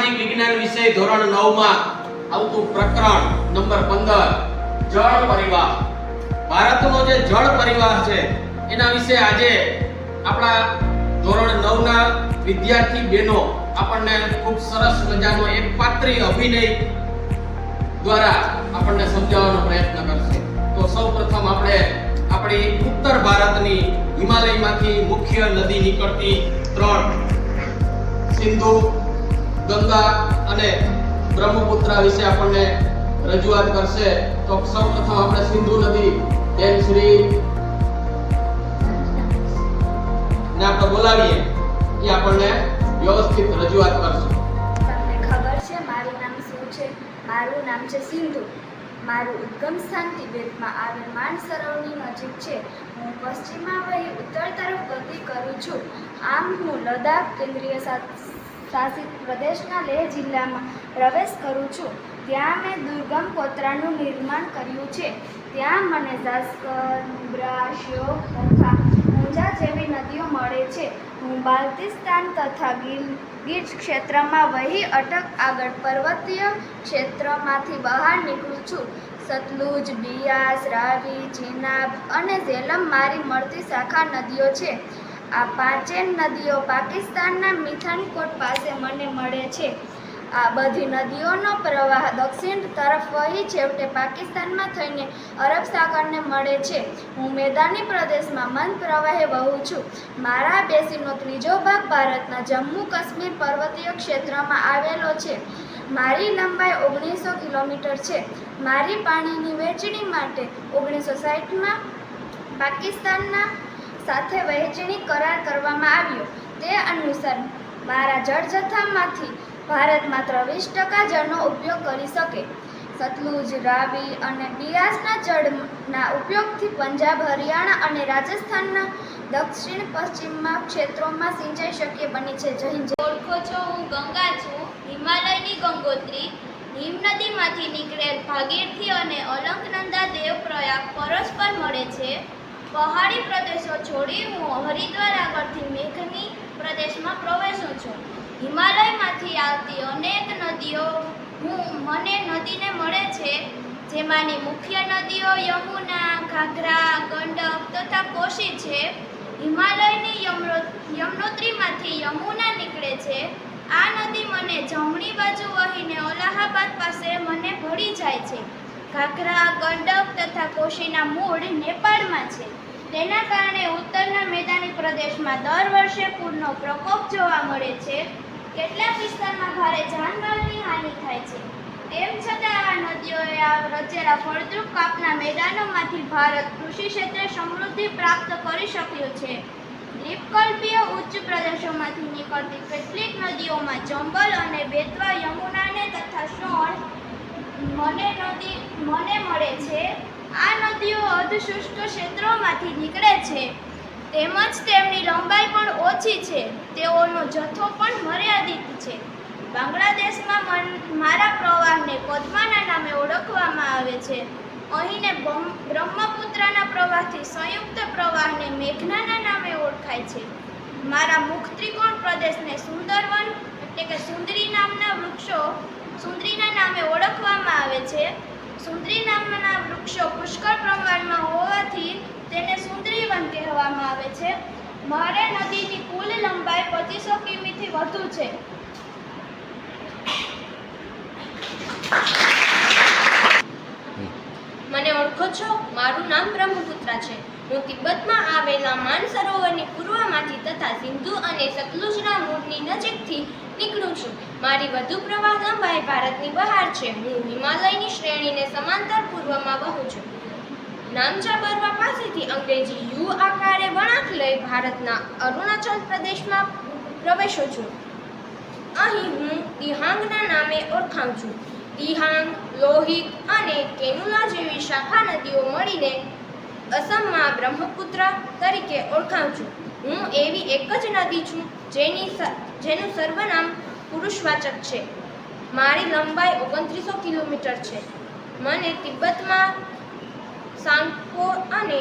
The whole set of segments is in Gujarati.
વિજ્ઞાન વિષય ધોરણ 9 માં આવતું પ્રકરણ નંબર 15 જળ પરિવાહ ભારતનો જે જળ પરિવાહ છે, એના વિશે આજે આપણા ધોરણ 9 ના વિદ્યાર્થી બહેનો આપણને ખૂબ સરસ મજાનો એક પાત્રી અભિનય દ્વારા આપણને સમજાવવાનો પ્રયત્ન કરશે. તો સૌપ્રથમ આપણે આપણી ઉત્તર ભારતની હિમાલયમાંથી મુખ્ય નદી નીકળતી ત્રણ સિંધુ ગંગા અને બ્રહ્મપુત્ર વિશે આપણને રજૂઆત કરશે. તો સૌપ્રથમ આપણે સિંધુ નદી બેન શ્રી ને આપણે બોલાવીએ. એ આપણને વ્યવસ્થિત રજૂઆત કરશે. તમને ખબર છે, મારું નામ શું છે? મારું નામ છે સિંધુ. મારું ઉદ્ગમ સ્થાન તિબેટમાં આવેલ માનસરોવરની નજીક છે. હું પશ્ચિમમાં વહી ઉત્તર તરફ ગતિ કરું છું. આમ હું લદ્દાખ કેન્દ્રીય શાસિત પ્રદેશના લેહ જિલ્લામાં પ્રવેશ કરું છું. ત્યાં મેં દુર્ગમ કોતરાનું નિર્માણ કર્યું છે. ત્યાં મને જાસ્કર નુબ્રા શ્યોક તથા ઊંઝા જેવી નદીઓ મળે છે. હું બાલ્ટિસ્તાન તથા ગીર ક્ષેત્રમાં વહી અટક આગળ પર્વતીય ક્ષેત્રમાંથી બહાર નીકળું છું. સતલુજ, બિયાસ, રાવી ચિનાબ અને ઝેલમ મારી મળતી શાખા નદીઓ છે. આ પાંચે નદીઓ પાકિસ્તાનના મિથાનકોટ પાસે મને મળે છે. આ બધી નદીઓનો પ્રવાહ દક્ષિણ તરફ વહી છેવટે પાકિસ્તાનમાં થઈને અરબ સાગરને મળે છે. હું મેદાની પ્રદેશમાં મન પ્રવાહે વહું છું. મારા બેસીનો ત્રીજો ભાગ ભારતના જમ્મુ કાશ્મીર પર્વતીય ક્ષેત્રમાં આવેલો છે. મારી લંબાઈ ઓગણીસો કિલોમીટર છે. મારી પાણીની વહેંચણી માટે ઓગણીસો સાઠમાં પાકિસ્તાનના સાથે વહેંચણી કરાર કરવામાં આવ્યો. તે અનુસાર મારા જળ જથ્થામાંથી ભારત માત્ર વીસ ટકા જળનો ઉપયોગ કરી શકે. સતલુજ રાવી અને બિયાસના જળના ઉપયોગથી પંજાબ, હરિયાણા અને રાજસ્થાનના દક્ષિણ, પશ્ચિમમાં ક્ષેત્રોમાં સિંચાઈ શક્ય બની છે. જય ઓળખો છો, હું ગંગા છું. હિમાલયની ગંગોત્રી. હિમ નદીમાંથી નીકળેલ ભાગીરથી અને અલંકનંદા દેવપ્રયાગ પરસ્પર મળે છે. પહાડી પ્રદેશો છોડી હું હરિદ્વાર આગળથી મેઘની પ્રદેશમાં પ્રવેશું છું. હિમાલયમાંથી આવતી અનેક નદીઓ હું, મને નદીને મળે છે, જેમાંની મુખ્ય નદીઓ યમુના, ઘાઘરા, ગંડક તથા કોશી છે. હિમાલયની યમનો યમનોત્રીમાંથી યમુના નીકળે છે. આ નદી મને જમણી બાજુ વહીને અલાહાબાદ પાસે મને ભળી જાય છે. ઘાઘરા, ગંડક તથા કોશીના મૂળ નેપાળમાં છે. તેના કારણે ઉત્તરના મેદાની પ્રદેશમાં દર વર્ષે પૂરનો પ્રકોપ જોવા મળે છે. કેટલાક વિસ્તારમાં ભારે જાનમાલની હાનિ થાય છે. તેમ છતાં આ નદીઓએ આ રચેલા ફળદ્રુપ કાપના મેદાનોમાંથી ભારત કૃષિ ક્ષેત્રે સમૃદ્ધિ પ્રાપ્ત કરી શક્યું છે. દ્વીપકલ્પીય ઉચ્ચ પ્રદેશોમાંથી નીકળતી કેટલીક નદીઓમાં ચંબલ અને બેતવા યમુનાને તથા સોણ મને નદી, મને મળે છે. આ નદીઓ અર્ધશુષ્ક ક્ષેત્રોમાંથી નીકળે છે. તેમજ તેમની લંબાઈ પણ ઓછી છે. તેઓનો જથ્થો પણ મર્યાદિત છે. બાંગ્લાદેશમાં મારા પ્રવાહને પદ્માના નામે ઓળખવામાં આવે છે. અહીંને બ્રહ્મપુત્રના પ્રવાહથી સંયુક્ત પ્રવાહને મેઘનાના નામે ઓળખાય છે. મારા મુખ ત્રિકોણ પ્રદેશને સુંદરવન એટલે કે સુંદરી નામના વૃક્ષો સુંદરીના નામે ઓળખવામાં આવે છે. સુંદરી નામના વૃક્ષો પુષ્કળ પ્રમાણમાં હોવાથી તેને સુંદરીવન કહેવામાં આવે છે. મારે નદીની કુલ લંબાઈ પચીસો કિમીથી વધુ છે. મને ઓળખો છો? મારું નામ બ્રહ્મપુત્રા છે. હું તિબ્બતમાં આવેલા માનસરોવરની પૂર્વમાંથી તથા સિંધુ અને સતલુજના મૂળની નજીકથી નીકળું છું. મારી વધુ પ્રવાહ લંબાઈ ભારતની બહાર છે. હું હિમાલયની શ્રેણીને સમાંતર પૂર્વમાં વહું છું. નામચા બરવા પાસેથી અંગ્રેજી યુ આકારે વળાંક લઈ ભારતના અરુણાચલ પ્રદેશમાં પ્રવેશું છું. અહીં હું દિહાંગના નામે ઓળખાઉં છું. દિહાંગ લોહિત અને કેનુલા જેવી શાખા નદીઓ મળીને અસમમાં બ્રહ્મપુત્ર તરીકે ઓળખાઉં છું. હું એવી એક જ નદી છું જેની જેનું સર્વનામ પુરુષવાચક છે. મારી લંબાઈ ઓગણત્રીસો કિલોમીટર છે. મને તિબ્બતમાં સાંકો અને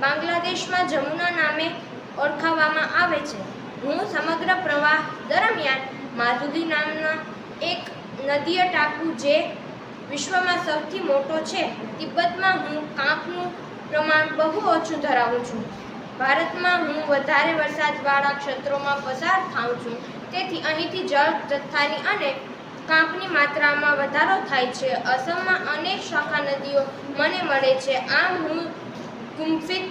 બાંગ્લાદેશમાં જમુના નામે ઓળખાવવામાં આવે છે. હું સમગ્ર પ્રવાહ દરમિયાન માધુલી નામના એક નદીય ટાપુ જે વિશ્વમાં સૌથી મોટો છે, તિબ્બતમાં હું કાંપનું પ્રમાણ બહુ ઓછું ધરાવું છું. ભારતમાં હું વધારે વરસાદવાળા ક્ષેત્રોમાં પસાર થાઉં છું. તેથી અહીંથી જળ જથ્થાની અને કાંપની માત્રામાં વધારો થાય છે. અસમમાં અનેક શાખા નદીઓ મને મળે છે. આમ હું ગુમ્ફિત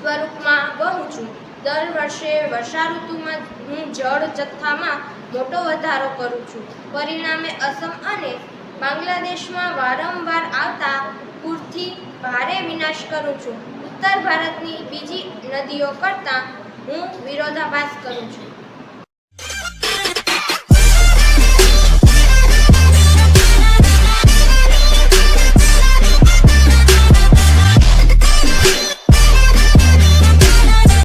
સ્વરૂપમાં વહું છું. દર વર્ષે વર્ષા ઋતુમાં હું જળ જથ્થામાં મોટો વધારો કરું છું. પરિણામે અસમ અને બાંગ્લાદેશમાં વારંવાર આવતા પૂરથી ભારે વિનાશ કરું છું. ઉત્તર ભારતની બીજી નદીઓ કરતાં હું વિરોધાભાસ કરું છું.